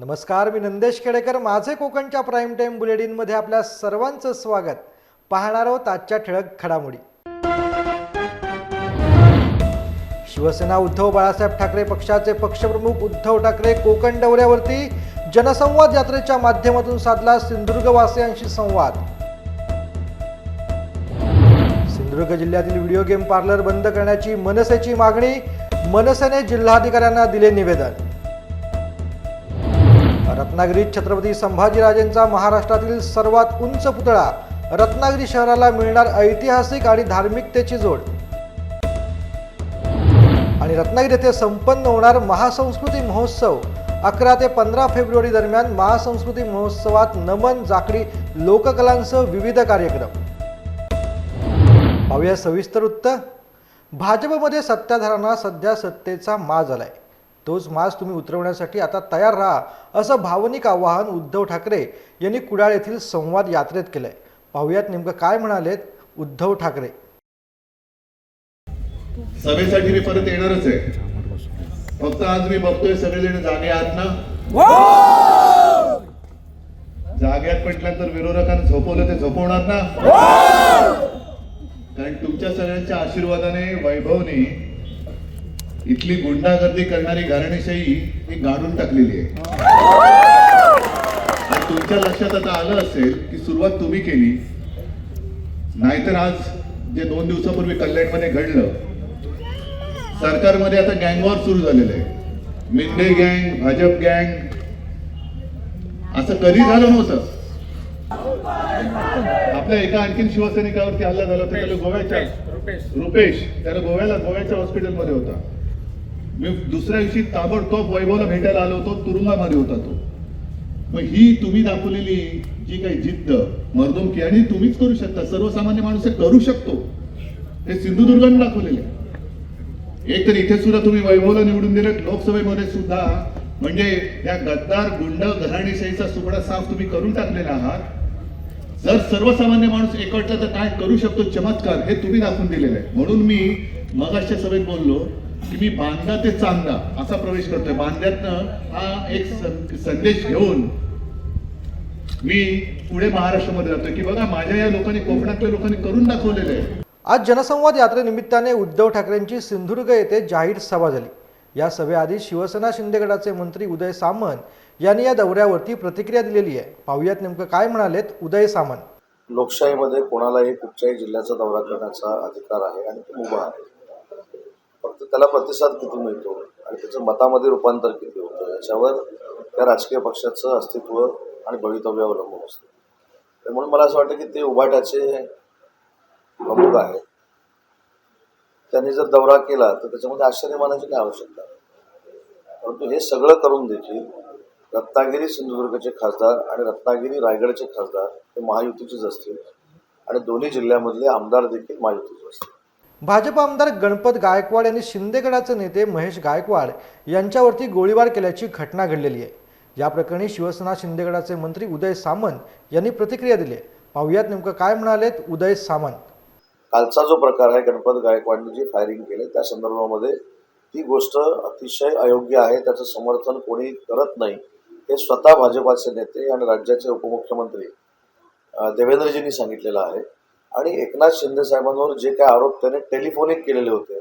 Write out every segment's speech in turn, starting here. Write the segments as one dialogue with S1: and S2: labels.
S1: नमस्कार मी नंदेश खेडेकर. माझे कोकणच्या प्राईम टाईम बुलेटिनमध्ये आपल्या सर्वांचं स्वागत. पाहणार आहोत आजच्या ठळक घडामोडी. शिवसेना उद्धव बाळासाहेब ठाकरे पक्षाचे पक्षप्रमुख उद्धव ठाकरे कोकण दौऱ्यावरती जनसंवाद यात्रेच्या माध्यमातून साधला सिंधुदुर्गवासियांशी संवाद. सिंधुदुर्ग जिल्ह्यातील व्हिडिओ गेम पार्लर बंद करण्याची मनसेची मागणी मनसेने जिल्हाधिकाऱ्यांना दिले निवेदन. रत्नागिरीत छत्रपती संभाजीराजेंचा महाराष्ट्रातील सर्वात उंच पुतळा रत्नागिरी शहराला मिळणार ऐतिहासिक आणि धार्मिकतेची जोड. आणि रत्नागिरी येथे संपन्न होणार महासंस्कृती महोत्सव. अकरा ते पंधरा फेब्रुवारी दरम्यान महासंस्कृती महोत्सवात नमन जाकडी लोककलांसह विविध कार्यक्रम. पाहूया सविस्तर वृत्त. भाजपमध्ये सत्ताधारांना सध्या सत्तेचा माज आलाय. तोच माज तुम्ही उतरवण्यासाठी आता तयार राहा असं भावनिक आवाहन उद्धव ठाकरे यांनी कुडाळ येथील संवाद यात्रेत केलंय. पाहुयात नेमकं काय म्हणालेत उद्धव ठाकरे.
S2: सभेसाठी मी परत येणारच आहे. फक्त आज मी बघतोय सगळेजण जागे आहात ना? जाग्यात म्हटल्यानंतर विरोधकांना झोपवलं ते झोपवणार ना? कारण तुमच्या सगळ्यांच्या आशीर्वादाने वैभवने इथली गुंडागर्दी करणारी घराणेशाही ही गाडून टाकलेली आहे. तुमच्या लक्षात आता आलं असेल की सुरुवात तुम्ही केली नाहीतर आज जे दोन दिवसापूर्वी कल्याणमध्ये घडलं सरकारमध्ये आता गँगवॉर सुरू झालेलं आहे. मिंदे गँग भाजप गँग असं कधी झालं नव्हतं? आपल्या एका आणखीन शिवसैनिकावरती हल्ला झाला होता त्याला गोव्याच्या रुपेश त्याला गोव्याला गोव्याच्या हॉस्पिटलमध्ये होता. मी दुसऱ्या दिवशी ताबडतोब वैभवला भेटायला आलो होतो तुरुंगामध्ये होता तो. मग ही तुम्ही दाखवलेली जी काही जिद्द मर्दुमकी आणि तुम्हीच करू शकता सर्वसामान्य माणूस हे करू शकतो हे सिंधुदुर्गाने दाखवलेले एक तर इथे सुद्धा तुम्ही वैभवला निवडून दिलं लोकसभेमध्ये सुद्धा म्हणजे या गद्दार गुंड घराणेशाहीचा सुपडा साफ तुम्ही करून टाकलेला आहात. जर सर्वसामान्य माणूस एकवटला तर काय करू शकतो? चमत्कार हे तुम्ही दाखवून दिलेलं आहे. म्हणून मी मगाशच्या सभेत बोललो की मी बांधा ते चांदा असा प्रवेश करतोय. बांध्यातनं हा एक संदेश घेऊन मी पुढे महाराष्ट्रामध्ये जातोय. की बघा माझ्या या लोकांनी कोकणातल्या लोकांनी करून दाखवलेलं आहे.
S1: आज जनसंवाद यात्रेनिमित्ताने उद्धव ठाकरेंची सिंधुदुर्ग येथे जाहीर सभा झाली. या सभेआधी शिवसेना शिंदे गटाचे मंत्री उदय सामंत यांनी या दौऱ्यावरती प्रतिक्रिया दिलेली आहे. पाहुयात नेमकं काय म्हणालेत उदय सामंत.
S3: लोकशाहीमध्ये कोणालाही कुठच्याही जिल्ह्याचा दौरा करण्याचा अधिकार आहे आणि तो उभा आहे. फक्त त्याला प्रतिसाद किती मिळतो? आणि त्याचं मतामध्ये रूपांतर किती होतं? याच्यावर त्या राजकीय पक्षाचं अस्तित्व आणि भवितव्य अवलंबून असतं. त्यामुळे मला असं वाटतं की ते उभाट्याचे प्रमुख आहेत. त्यांनी जर दौरा केला तर त्याच्यामध्ये आश्चर्य मानायची काय आवश्यकता परंतु हे सगळं करून देखील रत्नागिरी सिंधुदुर्गचे खासदार आणि रत्नागिरी रायगडचे खासदार हे महायुतीचेच असतील आणि दोन्ही जिल्ह्यामधले आमदार देखील महायुतीचे असतील.
S1: भाजप आमदार गणपत गायकवाड यांनी शिंदेगडाचे नेते महेश गायकवाड यांच्यावरती गोळीबार केल्याची घटना घडलेली आहे. या प्रकरणी शिवसेना शिंदेगडाचे मंत्री उदय सामंत यांनी प्रतिक्रिया दिली आहे. पाहुयात नेमकं काय म्हणालेत उदय सामंत.
S3: कालचा जो प्रकार आहे गणपत गायकवाडने जी फायरिंग केले त्या संदर्भामध्ये ती गोष्ट अतिशय अयोग्य आहे. त्याचं समर्थन कोणी करत नाही. हे स्वतः भाजपाचे नेते आणि राज्याचे उपमुख्यमंत्री देवेंद्रजींनी सांगितलेलं आहे. आणि एकनाथ शिंदे साहेबांवर जे काय आरोप त्याने टेलिफोनिक केलेले होते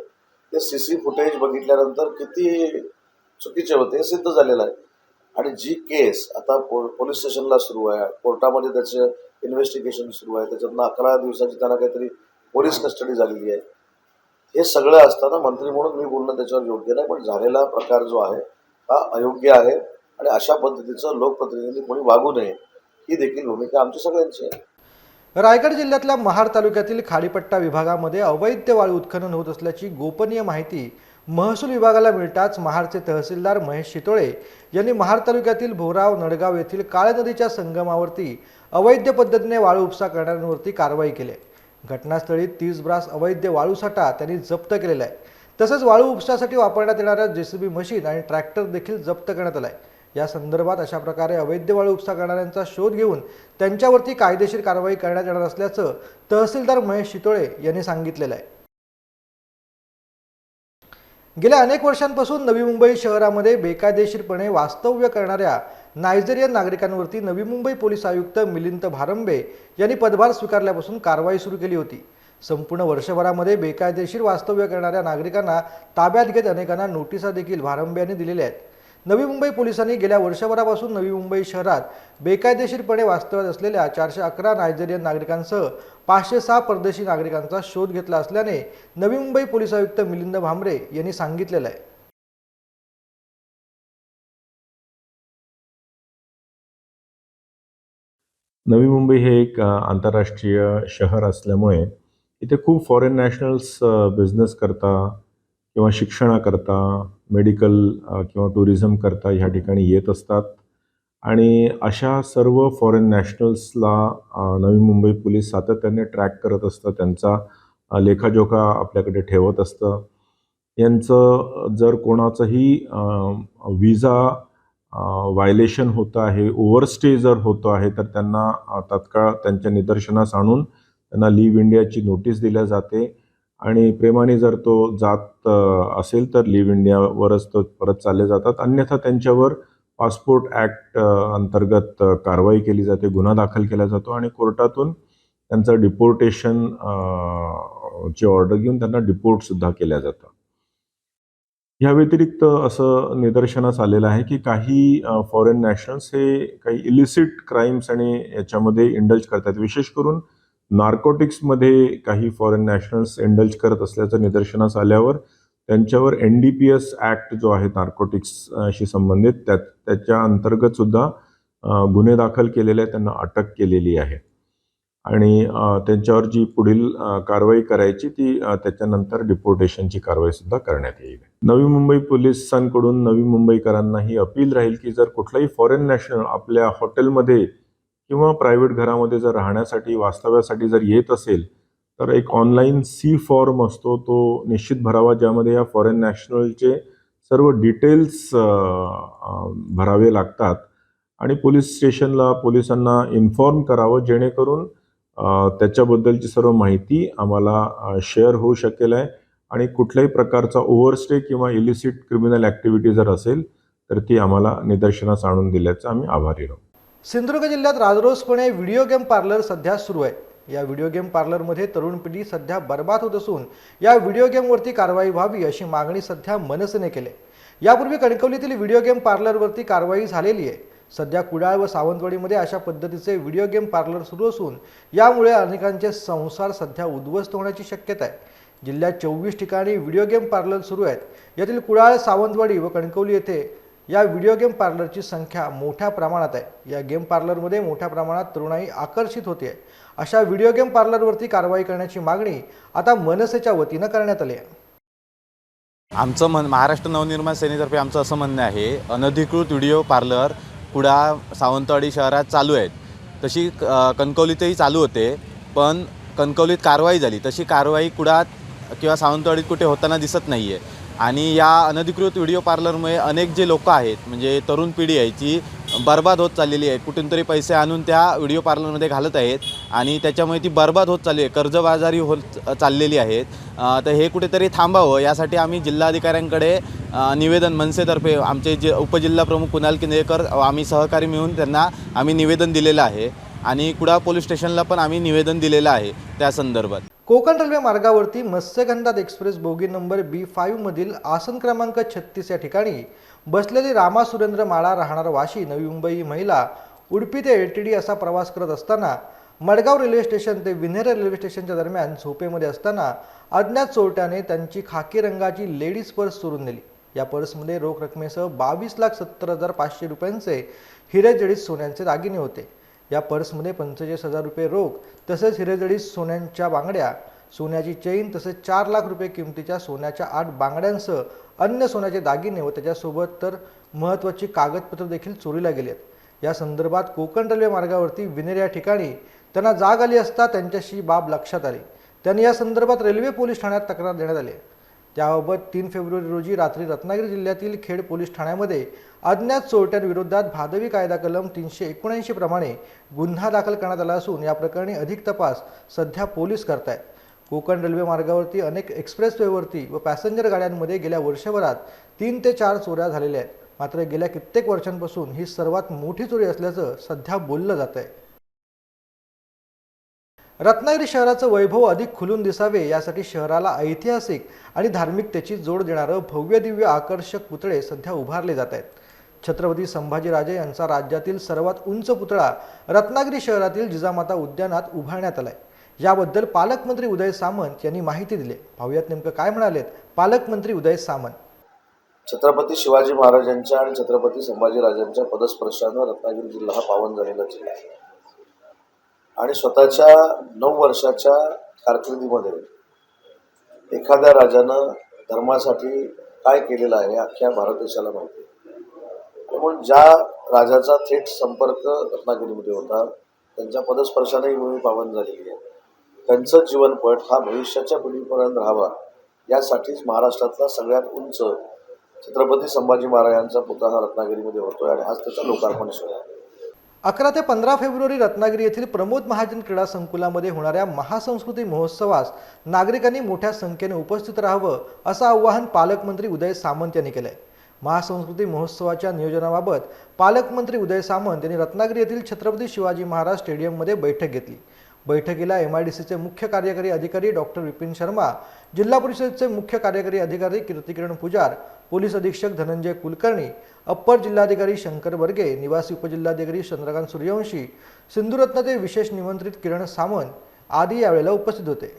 S3: ते सी सी फुटेज बघितल्यानंतर किती चुकीचे होते हे सिद्ध झालेलं आहे. आणि जी केस आता पो पोलीस स्टेशनला सुरू आहे कोर्टामध्ये त्याचं इन्व्हेस्टिगेशन सुरू आहे त्याच्यातनं अकरा दिवसाची त्यांना काहीतरी पोलीस कस्टडी झालेली आहे. हे सगळं असताना मंत्री म्हणून मी बोलणं त्याच्यावर योग्य नाही पण झालेला प्रकार जो आहे हा अयोग्य आहे. आणि अशा पद्धतीचं लोकप्रतिनिधी कोणी वागू नये ही देखील भूमिका आमची सगळ्यांची आहे.
S1: रायगड जिल्ह्यातल्या महाड तालुक्यातील खाडीपट्टा विभागामध्ये अवैध वाळू उत्खनन होत असल्याची गोपनीय माहिती महसूल विभागाला मिळताच महाडचे तहसीलदार महेश शितोळे यांनी महाड तालुक्यातील भोराव नडगाव येथील काळ नदीच्या संगमावरती अवैध पद्धतीने वाळू उपसा करणाऱ्यांवरती कारवाई केली आहे. घटनास्थळी तीस ब्रास अवैध वाळूसाठा त्यांनी जप्त केलेला आहे तसंच वाळू उपसासाठी वापरण्यात येणाऱ्या जेसीबी मशीन आणि ट्रॅक्टर देखील जप्त करण्यात आला आहे या संदर्भात अशा प्रकारे अवैध वाळू उपसा करणाऱ्यांचा शोध घेऊन त्यांच्यावरती कायदेशीर कारवाई करण्यात येणार असल्याचं तहसीलदार महेश शितोळे यांनी सांगितलेलं आहे. गेल्या अनेक वर्षांपासून नवी मुंबई शहरामध्ये बेकायदेशीरपणे वास्तव्य करणाऱ्या नायजेरियन नागरिकांवरती नवी मुंबई पोलीस आयुक्त मिलिंद भारंबे यांनी पदभार स्वीकारल्यापासून कारवाई सुरू केली होती. संपूर्ण वर्षभरामध्ये बेकायदेशीर वास्तव्य करणाऱ्या नागरिकांना ताब्यात घेत अनेकांना नोटिसा देखील भारंबे यांनी दिलेल्या आहेत. नवी मुंबई पोलिसांनी गेल्या वर्षभरापासून नवी मुंबई शहरात बेकायदेशीरपणे वास्तव्यात असलेल्या चारशे अकरा नायजेरियन नागरिकांसह पाचशे सहा परदेशी नागरिकांचा शोध घेतला असल्याने नवी मुंबई पोलीस आयुक्त मिलिंद भांबरे यांनी सांगितलेलं आहे.
S4: नवी मुंबई हे एक आंतरराष्ट्रीय शहर असल्यामुळे इथे खूप फॉरेन नॅशनल्स बिझनेस करता किंवा शिक्षणाकरता मेडिकल किंवा टुरिझम करता ह्या ठिकाणी येत असतात. आणि अशा सर्व फॉरेन नॅशनल्सला नवी मुंबई पोलीस सातत्याने ट्रॅक करत असतं. त्यांचा लेखाजोखा आपल्याकडे ठेवत असतं. यांचं जर कोणाचंही विजा व्हायलेशन होतं आहे ओव्हरस्टे जर होतो आहे तर त्यांना तात्काळ त्यांच्या निदर्शनास आणून त्यांना लिव्ह इंडियाची नोटीस दिल्या जाते. आणि प्रेमाने जर तो जात असेल तर लिव्ह इंडियावरच तो परत चालले जातात. अन्यथा त्यांच्यावर पासपोर्ट ॲक्ट अंतर्गत कारवाई केली जाते गुन्हा दाखल केला जातो आणि कोर्टातून त्यांचं डिपोर्टेशन ची ऑर्डर घेऊन त्यांना डिपोर्टसुद्धा केल्या जातं. ह्या व्यतिरिक्त असं निदर्शनास आलेलं आहे की काही फॉरेन नॅशनल्स हे काही इलिसिट क्राईम्स आणि याच्यामध्ये इंडल्ज करतात. विशेष करून नार्कोटिक्समध्ये काही फॉरेन नॅशनल्स एंडल्ज करत असल्याचं निदर्शनास आल्यावर त्यांच्यावर N D P S act जो आहे नार्कोटिक्सशी संबंधित त्या त्याच्या अंतर्गत सुद्धा गुन्हे दाखल केलेले आहेत त्यांना अटक केलेली आहे. आणि त्यांच्यावर जी पुढील कारवाई करायची ती त्याच्यानंतर डिपोर्टेशनची कारवाई सुद्धा करण्यात येईल. नवी मुंबई पोलिसांकडून नवी मुंबईकरांना ही अपील राहील की जर कुठलाही फॉरेन नॅशनल आपल्या हॉटेलमध्ये किंवा प्रायव्हेट घरामध्ये जर राहण्यासाठी वास्तव्यासाठी जर येत असेल तर एक ऑनलाईन सी फॉर्म असतो. तो निश्चित भरावा ज्यामध्ये या फॉरेन नॅशनलचे सर्व डिटेल्स भरावे लागतात. आणि पोलीस स्टेशनला पोलिसांना इन्फॉर्म करावं जेणेकरून त्याच्याबद्दलची सर्व माहिती आम्हाला शेअर होऊ शकेल आहे. आणि कुठल्याही प्रकारचा ओव्हरस्टे किंवा इलिसिट क्रिमिनल ॲक्टिव्हिटी जर असेल तर ती आम्हाला निदर्शनास आणून दिल्याचं आम्ही आभारी राहू.
S1: सिंधुदुर्ग जिल्ह्यात राजरोसपणे व्हिडिओ गेम पार्लर सध्या सुरू आहे. या व्हिडिओ गेम पार्लरमध्ये तरुण पिढी सध्या बर्बाद होत असून या व्हिडिओ गेमवरती कारवाई व्हावी अशी मागणी सध्या मनसेने केली आहे. यापूर्वी कणकवलीतील व्हिडिओ गेम पार्लरवरती कारवाई झालेली आहे. सध्या कुडाळ व सावंतवाडीमध्ये अशा पद्धतीचे व्हिडिओ गेम पार्लर सुरू असून यामुळे अनेकांचे संसार सध्या उद्ध्वस्त होण्याची शक्यता आहे. जिल्ह्यात चोवीस ठिकाणी व्हिडिओ गेम पार्लर सुरू आहेत. यातील कुडाळ सावंतवाडी व कणकवली येथे या व्हिडिओ गेम पार्लरची संख्या मोठ्या प्रमाणात आहे. या गेम पार्लरमध्ये मोठ्या प्रमाणात तरुणाई आकर्षित होते अशा व्हिडिओ गेम पार्लरवरती कारवाई करण्याची मागणी आता मनसेच्या वतीनं करण्यात आली आहे
S5: आमचं मन महाराष्ट्र नवनिर्माण सेनेतर्फे आमचं असं म्हणणं आहे अनधिकृत व्हिडिओ पार्लर कुडा सावंतवाडी शहरात चालू आहेत. तशी कणकवलीतही चालू होते पण कणकवलीत कारवाई झाली. तशी कारवाई कुडात किंवा सावंतवाडीत कुठे होताना दिसत नाही आहे आणि या अनधिकृत व्हिडिओ पार्लरमुळे अनेक जे लोकं आहेत म्हणजे तरुण पिढी आहे जी बर्बाद होत चाललेली आहे कुठून तरी पैसे आणून त्या व्हिडिओ पार्लरमध्ये घालत आहेत आणि त्याच्यामुळे ती बर्बाद होत चालली आहे कर्जबाजारी होत चाललेली आहेत. तर हे कुठेतरी थांबावं यासाठी आम्ही जिल्हाधिकाऱ्यांकडे निवेदन मनसेतर्फे आमचे जे उपजिल्हा प्रमुख कुणाल किंदेकर आम्ही सहकारी मिळून त्यांना आम्ही निवेदन दिलेलं आहे. आणि कुडाळ पोलीस स्टेशनला पण आम्ही निवेदन दिलेलं आहे त्या संदर्भात.
S1: कोकण रेल्वे मार्गावरती मत्स्यगंधात एक्सप्रेस बोगी नंबर बी फाईव्हमधील आसन क्रमांक छत्तीस या ठिकाणी बसलेली रामा सुरेंद्र माळा राहणार वाशी नवी मुंबई महिला उडपी ते एल टी डी असा प्रवास करत असताना मडगाव रेल्वे स्टेशन ते विन्हेर रेल्वे स्टेशनच्या दरम्यान झोपेमध्ये असताना अज्ञात चोरट्याने त्यांची खाकी रंगाची लेडीज पर्स चोरून नेली. या पर्समध्ये रोख रकमेसह बावीस लाख सत्तर हजार पाचशे रुपयांचे हिरेजडीत सोन्यांचे दागिने होते. या पर्समध्ये पंचेचाळीस हजार रुपये रोख तसेच हिरेजडीत सोन्यांच्या बांगड्या सोन्याची चैन तसेच चार लाख रुपये किमतीच्या सोन्याच्या आठ बांगड्यांसह अन्य सोन्याचे दागिने व त्याच्यासोबत तर महत्त्वाची कागदपत्र देखील चोरीला गेलेत आहेत या संदर्भात कोकण रेल्वे मार्गावरती विनेर या ठिकाणी त्यांना जाग आली असता त्यांच्याशी बाब लक्षात आली त्यांनी या संदर्भात रेल्वे पोलीस ठाण्यात तक्रार देण्यात आली आहे. त्याबाबत तीन फेब्रुवारी रोजी रात्री रत्नागिरी जिल्ह्यातील खेड पोलीस ठाण्यामध्ये अज्ञात चोरट्यांविरोधात भादवी कायदा कलम तीनशे एकोणऐंशी प्रमाणे गुन्हा दाखल करण्यात आला असून या प्रकरणी अधिक तपास सध्या पोलीस करत आहेत कोकण रेल्वे मार्गावरती अनेक एक्सप्रेसवेवरती व पॅसेंजर गाड्यांमध्ये गेल्या वर्षभरात तीन ते चार चोऱ्या झालेल्या आहेत. मात्र गेल्या कित्येक वर्षांपासून ही सर्वात मोठी चोरी असल्याचं सध्या बोललं जात आहे रत्नागिरी शहराचं वैभव अधिक खुलून दिसावे यासाठी शहराला ऐतिहासिक आणि धार्मिकतेची जोड देणारं भव्यदिव्य आकर्षक पुतळे सध्या उभारले जात आहेत. छत्रपती संभाजीराजे यांचा राज्यातील सर्वात उंच पुतळा रत्नागिरी शहरातील जिजामाता उद्यानात उभारण्यात आलाय. याबद्दल पालकमंत्री उदय सामंत यांनी माहिती दिली. पाहुयात नेमकं काय म्हणालेत पालकमंत्री उदय सामंत.
S3: छत्रपती शिवाजी महाराजांच्या आणि छत्रपती संभाजीराजांच्या पदस्पर्शानं रत्नागिरी जिल्हा हा पावन झालेला जिल्हा आहे. आणि स्वतःच्या नऊ वर्षाच्या कारकिर्दीमध्ये एखाद्या राजानं धर्मासाठी काय केलेलं आहे हे अख्ख्या भारत देशाला माहिती आहे. त्यामुळे ज्या राजाचा थेट संपर्क रत्नागिरीमध्ये होता त्यांच्या पदस्पर्शाने ही भूमी पावन झालेली आहे. त्यांचं जीवनपट हा भविष्याच्या पिढीपर्यंत राहावा यासाठीच महाराष्ट्रातला सगळ्यात उंच छत्रपती संभाजी महाराजांचा पुतळा हा रत्नागिरीमध्ये होतोय आणि आज त्याचा लोकार्पण सोहळा आहे.
S1: अकरा ते पंधरा फेब्रुवारी रत्नागिरी येथील प्रमोद महाजन क्रीडा संकुलामध्ये होणाऱ्या महासंस्कृती महोत्सवास नागरिकांनी मोठ्या संख्येने उपस्थित राहावं असं आवाहन पालकमंत्री उदय सामंत यांनी केलंय. महासंस्कृती महोत्सवाच्या नियोजनाबाबत पालकमंत्री उदय सामंत यांनी रत्नागिरी येथील छत्रपती शिवाजी महाराज स्टेडियममध्ये बैठक घेतली. बैठकीला एम आय डी सीचे मुख्य कार्यकारी अधिकारी डॉक्टर विपिन शर्मा जिल्हा परिषदेचे मुख्य कार्यकारी अधिकारी कीर्तिकिरण पुजार पोलीस अधीक्षक धनंजय कुलकर्णी अप्पर जिल्हाधिकारी शंकर बर्गे निवासी उपजिल्हाधिकारी चंद्रकांत सूर्यवंशी सिंधुरत्नाचे विशेष निमंत्रित किरण सामंत आदी यावेळेला उपस्थित होते.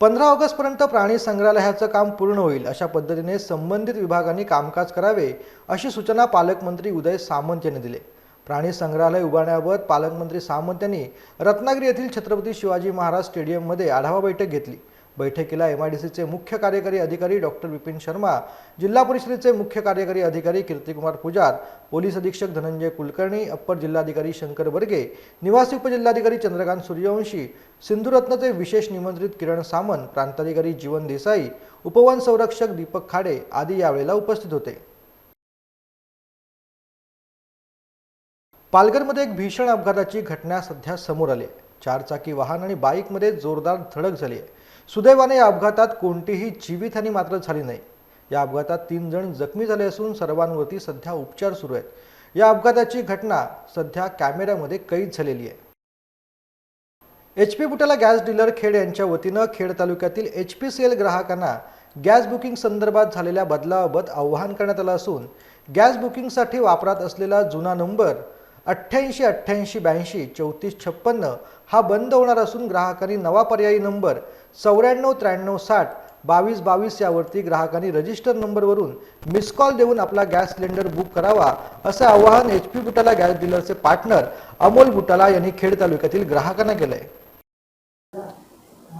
S1: पंधरा ऑगस्टपर्यंत प्राणी संग्रहालयाचं काम पूर्ण होईल अशा पद्धतीने संबंधित विभागांनी कामकाज करावे अशी सूचना पालकमंत्री उदय सामंत यांनी दिली. प्राणी संग्रहालय उभारण्याबाबत पालकमंत्री सामंत यांनी रत्नागिरी येथील छत्रपती शिवाजी महाराज स्टेडियममध्ये आढावा बैठक घेतली. बैठकीला एम आय डी सीचे मुख्य कार्यकारी अधिकारी डॉक्टर विपिन शर्मा जिल्हा परिषदेचे मुख्य कार्यकारी अधिकारी कीर्तिकुमार पुजार पोलीस अधीक्षक धनंजय कुलकर्णी अप्पर जिल्हाधिकारी शंकर बर्गे निवासी उपजिल्हाधिकारी चंद्रकांत सूर्यवंशी सिंधुरत्नचे विशेष निमंत्रित किरण सामंत प्रांताधिकारी जीवन देसाई उपवन संरक्षक दीपक खाडे आदी यावेळेला उपस्थित होते. पालघरमध्ये एक भीषण अपघाताची घटना सध्या समोर आली आहे. चारचाकी वाहन आणि बाईकमध्ये जोरदार धडक झाली आहे. सुदैवाने या अपघातात कोणतीही जीवितहानी मात्र झाली नाही. या अपघातात तीन जण जखमी झाले असून सर्वांवरती सध्या उपचार सुरू आहेत. या अपघाताची घटना सध्या कॅमेऱ्यामध्ये कैद झालेली आहे. H P Butala gas dealer Khed यांच्या वतीनं खेड तालुक्यातील एच पी सी एल ग्राहकांना गॅस बुकिंग संदर्भात झालेल्या बदलाबाबत आवाहन करण्यात आलं असून गॅस बुकिंगसाठी वापरात असलेला जुना नंबर अठ्ठ्याऐंशी अठ्ठ्याऐंशी ब्याऐंशी चौतीस छप्पन्न हा बंद होणार असून ग्राहकांनी नवा पर्यायी नंबर चौऱ्याण्णव त्र्याण्णव साठ बावीस बावीस यावरती ग्राहकांनी रजिस्टर नंबरवरून मिस कॉल देऊन आपला गॅस सिलेंडर बुक करावा असं आवाहन एच पी बुटाला गॅस डीलरचे पार्टनर अमोल बुटाला यांनी खेड तालुक्यातील ग्राहकांना केलं आहे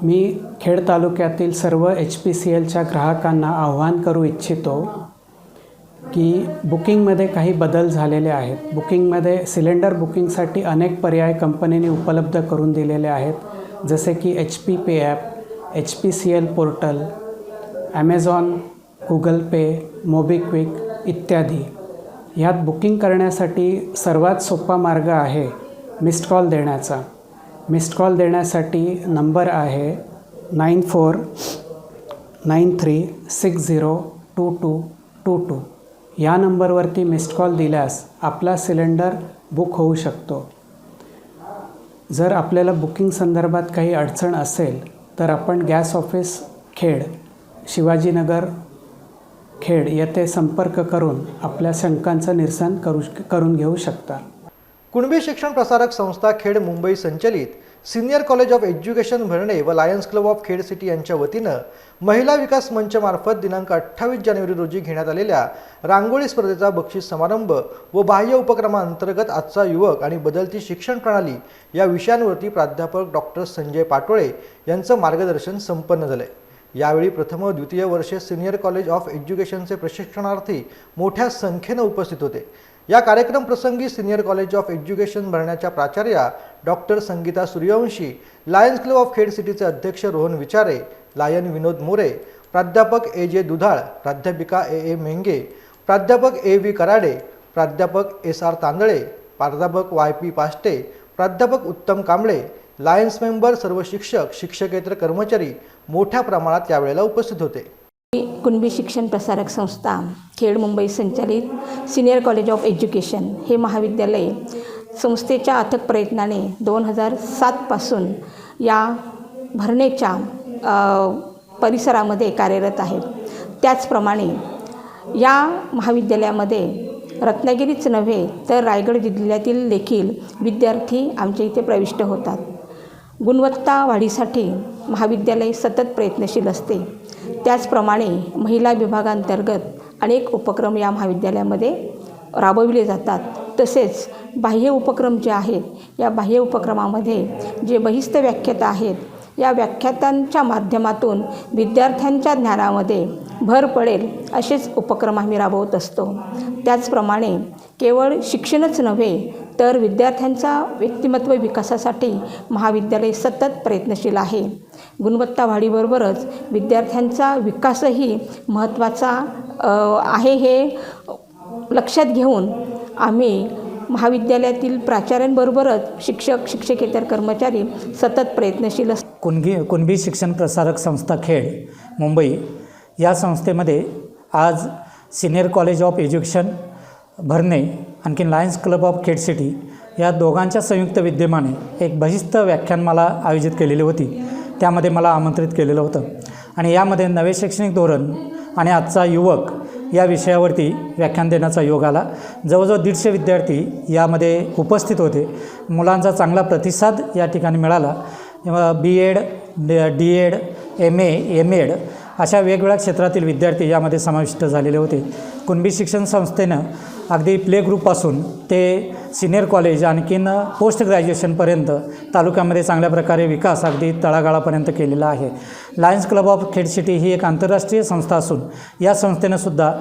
S6: मी खेड तालुक्यातील सर्व एच पी सी एलच्या ग्राहकांना आव्हान करू इच्छितो की बुकिंगमध्ये काही बदल झालेले आहेत. बुकिंगमध्ये सिलेंडर बुकिंगसाठी अनेक पर्याय कंपनीने उपलब्ध करून दिलेले आहेत. जसे की H P pay app H P C L portal Amazon Google pay MobiKwik इत्यादी. ह्यात बुकिंग करण्यासाठी सर्वात सोपा मार्ग आहे मिस्ड कॉल देण्याचा. मिस्ड कॉल देण्यासाठी नंबर आहे nine four nine three six zero two two two two. या नंबरवरती मिस्ड कॉल दिल्यास आपला सिलेंडर बुक होऊ शकतो. जर आपल्याला बुकिंग संदर्भात काही अडचण असेल तर आपण गॅस ऑफिस खेड शिवाजीनगर खेड येथे संपर्क करून आपल्या शंकांचं निरसन करू करून घेऊ शकता.
S1: कुणबी शिक्षण प्रसारक संस्था खेड मुंबई संचलित senior college of education Bharane व Lions Club of Khed city यांच्या वतीनं महिला विकास मंचमार्फत दिनांक अठ्ठावीस जानेवारी रोजी घेण्यात आलेल्या रांगोळी स्पर्धेचा बक्षीस समारंभ व बाह्य उपक्रमांतर्गत आजचा युवक आणि बदलती शिक्षण प्रणाली या विषयांवरती प्राध्यापक डॉक्टर संजय पाटोळे यांचं मार्गदर्शन संपन्न झालं यावेळी प्रथम व द्वितीय वर्षे सिनियर कॉलेज ऑफ एज्युकेशनचे प्रशिक्षणार्थी मोठ्या संख्येनं उपस्थित होते. या कार्यक्रम प्रसंगी सिनियर कॉलेज ऑफ एज्युकेशन भरण्याच्या प्राचार्या doctor Sangita Suryavanshi lions club of Khed सिटीचे अध्यक्ष रोहन विचारे लायन विनोद मोरे प्राध्यापक ए जे दुधाळ प्राध्यापिका ए ए मेंगे प्राध्यापक ए व्ही कराडे प्राध्यापक एस आर तांदळे प्राध्यापक वाय पी पाष्टे प्राध्यापक उत्तम कांबळे लायन्स मेंबर सर्व शिक्षक शिक्षकेतर कर्मचारी मोठ्या प्रमाणात यावेळेला उपस्थित होते.
S7: कुणबी शिक्षण प्रसारक संस्था खेड मुंबई संचालित सिनियर कॉलेज ऑफ एज्युकेशन हे महाविद्यालय संस्थेच्या अथक प्रयत्नाने दोन हजार सातपासून या भरणेच्या परिसरामध्ये कार्यरत आहे त्याचप्रमाणे या महाविद्यालयामध्ये रत्नागिरीच नव्हे तर रायगड जिल्ह्यातील देखील विद्यार्थी आमच्या इथे प्रविष्ट होतात. गुणवत्ता वाढीसाठी महाविद्यालय सतत प्रयत्नशील असते. त्याचप्रमाणे महिला विभागांतर्गत अनेक उपक्रम या महाविद्यालयामध्ये राबविले जातात. तसेच बाह्य उपक्रम जे आहेत या बाह्य उपक्रमामध्ये जे बहिस्त व्याख्याता आहेत या व्याख्यातांच्या माध्यमातून विद्यार्थ्यांच्या ज्ञानामध्ये भर पडेल असेच उपक्रम आम्ही राबवत असतो. त्याचप्रमाणे केवळ शिक्षणच नव्हे तर विद्यार्थ्यांचा व्यक्तिमत्व विकासासाठी महाविद्यालय सतत प्रयत्नशील आहे. गुणवत्ता वाढीबरोबरच विद्यार्थ्यांचा विकासही महत्त्वाचा आहे हे लक्षात घेऊन आम्ही महाविद्यालयातील प्राचार्यांबरोबरच शिक्षक शिक्षकेतर कर्मचारी सतत प्रयत्नशील अस
S8: कुणगी कुणबी शिक्षण प्रसारक संस्था खेड मुंबई या संस्थेमध्ये आज senior college of education Bharane आणखी Lions Club of Khed city या दोघांच्या संयुक्त विद्यमाने एक बहिस्त व्याख्यानमाला आयोजित केलेली होती. त्यामध्ये मला आमंत्रित केलेलं होतं. आणि यामध्ये नवे शैक्षणिक धोरण आणि आजचा युवक या विषयावरती व्याख्यान देण्याचा योग आला. जवळजवळ दीडशे विद्यार्थी यामध्ये उपस्थित होते. मुलांचा चांगला प्रतिसाद या ठिकाणी मिळाला. B Ed D Ed M A M Ed अशा वेगवेगळ्या क्षेत्रातील विद्यार्थी यामध्ये समाविष्ट झालेले होते. कुणबी शिक्षण संस्थेनं अगदी प्ले ग्रुपपासून ते सिनियर कॉलेज आणखीन पोस्ट ग्रॅज्युएशनपर्यंत तालुक्यामध्ये चांगल्या प्रकारे विकास अगदी तळागाळापर्यंत केलेला आहे. Lions Club of Khed city ही एक आंतरराष्ट्रीय संस्था असून या संस्थेनं सुद्धा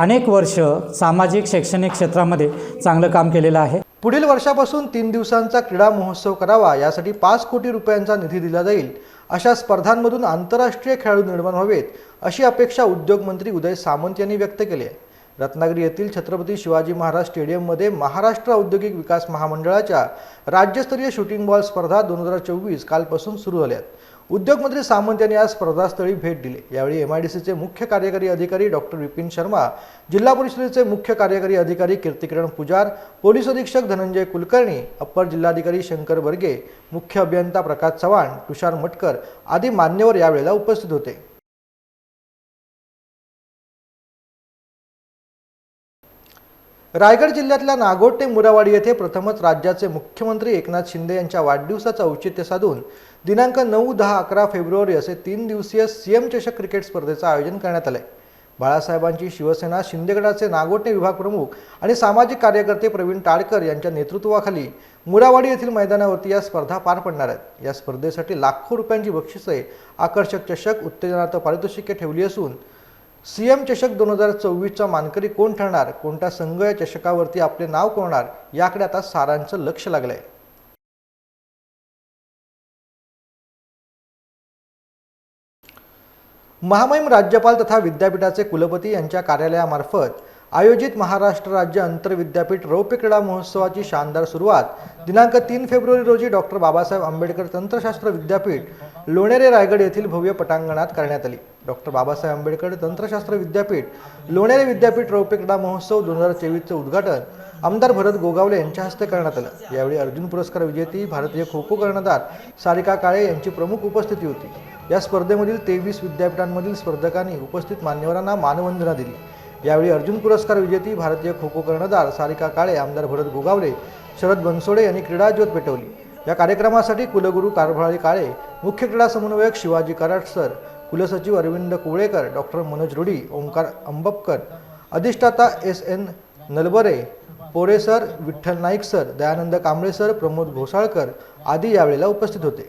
S8: अनेक वर्ष सामाजिक शैक्षणिक क्षेत्रामध्ये चांगलं काम केलेलं आहे.
S1: पुढील वर्षापासून तीन दिवसांचा क्रीडा महोत्सव करावा यासाठी पाच कोटी रुपयांचा निधी दिला जाईल. अशा स्पर्धांमधून आंतरराष्ट्रीय खेळाडू निर्माण व्हावेत अशी अपेक्षा उद्योगमंत्री उदय सामंत यांनी व्यक्त केली आहे. रत्नागिरी येथील छत्रपती शिवाजी महाराज स्टेडियममध्ये महाराष्ट्र औद्योगिक विकास महामंडळाच्या राज्यस्तरीय शूटिंग बॉल स्पर्धा दोन हजार चोवीस कालपासून सुरू झाल्यात उद्योगमंत्री सामंत यांनी आज स्पर्धास्थळी भेट दिली. यावेळी एम आय डी सीचे मुख्य कार्यकारी अधिकारी डॉक्टर विपिन शर्मा जिल्हा परिषदेचे मुख्य कार्यकारी अधिकारी कीर्तिकिरण पुजार पोलीस अधीक्षक धनंजय कुलकर्णी अप्पर जिल्हाधिकारी शंकर बर्गे मुख्य अभियंता प्रकाश चव्हाण तुषार मटकर आदी मान्यवर यावेळेला उपस्थित होते. रायगड जिल्ह्यातल्या नागोटे ते मुरावाडी येथे प्रथमच राज्याचे मुख्यमंत्री एकनाथ शिंदे यांच्या वाढदिवसाचं औचित्य साधून दिनांक नऊ दहा अकरा फेब्रुवारी असे तीन दिवसीय सीएम चषक क्रिकेट स्पर्धेचं आयोजन करण्यात आलंय. बाळासाहेबांची शिवसेना शिंदेगडाचे नागोटे विभाग प्रमुख आणि सामाजिक कार्यकर्ते प्रवीण टाळकर यांच्या नेतृत्वाखाली मुरावाडी येथील मैदानावरती या स्पर्धा पार पडणार आहेत. या स्पर्धेसाठी लाखो रुपयांची बक्षिसे आकर्षक चषक उत्तेजनार्थ पारितोषिके ठेवली असून सीएम चषक दोन हजार चोवीसचा मानकरी कोण ठरणार? कोणता संघ या चषकावरती आपले नाव कोरणार? याकडे आता सारांचं लक्ष लागलंय. महामहिम राज्यपाल तथा विद्यापीठाचे कुलपती यांच्या कार्यालयामार्फत आयोजित महाराष्ट्र राज्य आंतरविद्यापीठ रौप्य क्रीडा महोत्सवाची शानदार सुरुवात दिनांक तीन फेब्रुवारी रोजी डॉक्टर बाबासाहेब आंबेडकर तंत्रशास्त्र विद्यापीठ लोणेरे रायगड येथील भव्य पटांगणात करण्यात आली. डॉक्टर बाबासाहेब आंबेडकर तंत्रशास्त्र विद्यापीठ लोणेरे विद्यापीठ रौप्य क्रीडा महोत्सव दोन हजार चोवीसचं उद्घाटन आमदार भरत गोगावले यांच्या हस्ते करण्यात आलं. यावेळी अर्जुन पुरस्कार विजेती भारतीय खो खो कर्णधार सारिका काळे यांची प्रमुख उपस्थिती होती. या स्पर्धेमधील तेवीस विद्यापीठांमधील स्पर्धकांनी उपस्थित मान्यवरांना मानवंदना दिली. यावेळी अर्जुन पुरस्कार विजेती भारतीय खो खो कर्णधार सारिका काळे आमदार भरत गोगावले शरद बनसोडे यांनी क्रीडा ज्योत पेटवली. या कार्यक्रमासाठी कुलगुरू कारभाळी काळे मुख्य क्रीडा समन्वयक शिवाजी कराड सर कुलसचिव अरविंद कुवळेकर डॉक्टर मनोज रुडी ओंकार अंबपकर अधिष्ठाता S N Nalbare Pore sir Vitthal Naik sir Dayanand Kamble sir Pramod Ghosalkar आदी यावेळेला उपस्थित होते.